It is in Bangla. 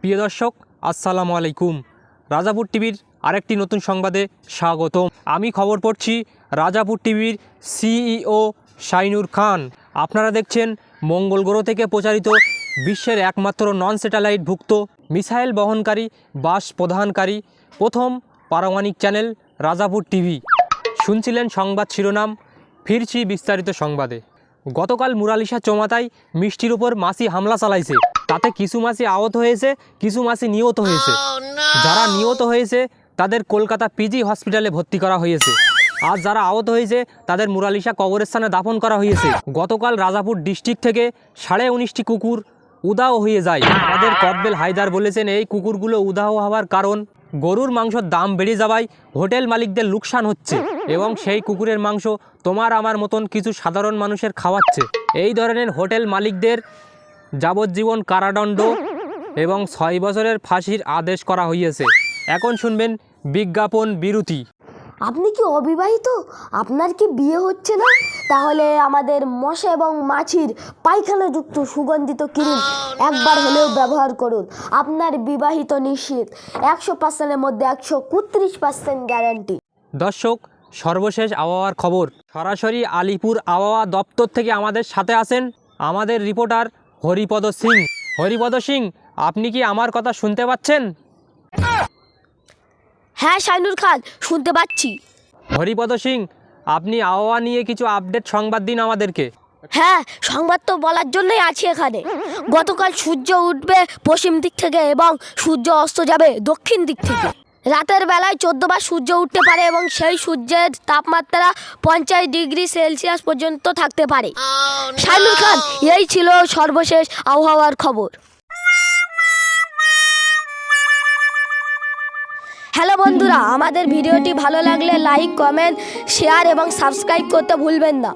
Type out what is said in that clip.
প্রিয় দর্শক, আসসালামু আলাইকুম। রাজাপুর টিভির আরেকটি নতুন সংবাদে স্বাগতম। আমি খবর পড়ছি রাজাপুর টিভির সিইও শাইনুর খান। আপনারা দেখছেন মঙ্গল গ্রহ থেকে প্রচারিত বিশ্বের একমাত্র নন স্যাটেলাইট ভুক্ত মিসাইল বহনকারী বাস প্রধানকারী প্রথম পারমাণিক চ্যানেল রাজাপুর টিভি। শুনছিলেন সংবাদ শিরোনাম, ফিরছি বিস্তারিত সংবাদে। গতকাল মুরালিশা চমাতায় মিষ্টির উপর মাসি হামলা চালাইছে। তাতে কিছু মাসি আহত হয়েছে কিছু মাসি নিহত হয়েছে। যারা নিহত হয়েছে তাদের কলকাতা পিজি হসপিটালে ভর্তি করা হয়েছে। আর যারা আহত হয়েছে তাদের মুরালিশা কবরস্থানে দাফন করা হয়েছে। গতকাল রাজাপুর ডিস্ট্রিক্ট থেকে সাড়ে উনিশটি কুকুর উদাও হয়ে যায়। আমাদের কটবেল হায়দার বলেছেন এই কুকুরগুলো উদাহ হওয়ার কারণ গরুর মাংসর দাম বেড়ে যাওয়ায় হোটেল মালিকদের লোকসান হচ্ছে এবং সেই কুকুরের মাংস তোমার আমার মতন কিছু সাধারণ মানুষের খাওয়াচ্ছে। এই ধরনের হোটেল মালিকদের যাবজ্জীবন কারাদণ্ড এবং ছয় বছরের ফাঁসির আদেশ করা হইয়াছে। এখন শুনবেন বিজ্ঞাপন বিরতি। আপনি কি অবিবাহিত? আপনার কি বিয়ে হচ্ছে না? তাহলে আমাদের মশা এবং মাছির পায়খানাযুক্ত সুগন্ধিত ক্রিম একবার হলেও ব্যবহার করুন। আপনার বিবাহিত নিশ্চিত। একশো পার্সেন্টের মধ্যে একশো কুত্রিশ পার্সেন্ট গ্যারান্টি। দর্শক সর্বশেষ আবহাওয়ার খবর। সরাসরি আলিপুর আবহাওয়া দপ্তর থেকে আমাদের সাথে আছেন আমাদের রিপোর্টার হরিপদ সিং। হরিপদ সিং আপনি কি আমার কথা শুনতে পাচ্ছেন? হ্যাঁ শাইনুর খান শুনতে পাচ্ছি। হরিপদ সিং আপনি আবহাওয়া নিয়ে কিছু আপডেট সংবাদ দিন আমাদেরকে। হ্যাঁ সংবাদ তো বলার জন্যই আছি এখানে। গতকাল সূর্য উঠবে পশ্চিম দিক থেকে এবং সূর্য অস্ত যাবে দক্ষিণ দিক থেকে। রাতের বেলায় চোদ্দ বার সূর্য উঠতে পারে এবং সেই সূর্যের তাপমাত্রা পঞ্চাশ ডিগ্রি সেলসিয়াস পর্যন্ত থাকতে পারে। শাইনুর খান এই ছিল সর্বশেষ আবহাওয়ার খবর। হ্যালো বন্ধুরা আমাদের ভিডিওটি ভালো লাগলে লাইক কমেন্ট শেয়ার এবং সাবস্ক্রাইব করতে ভুলবেন না।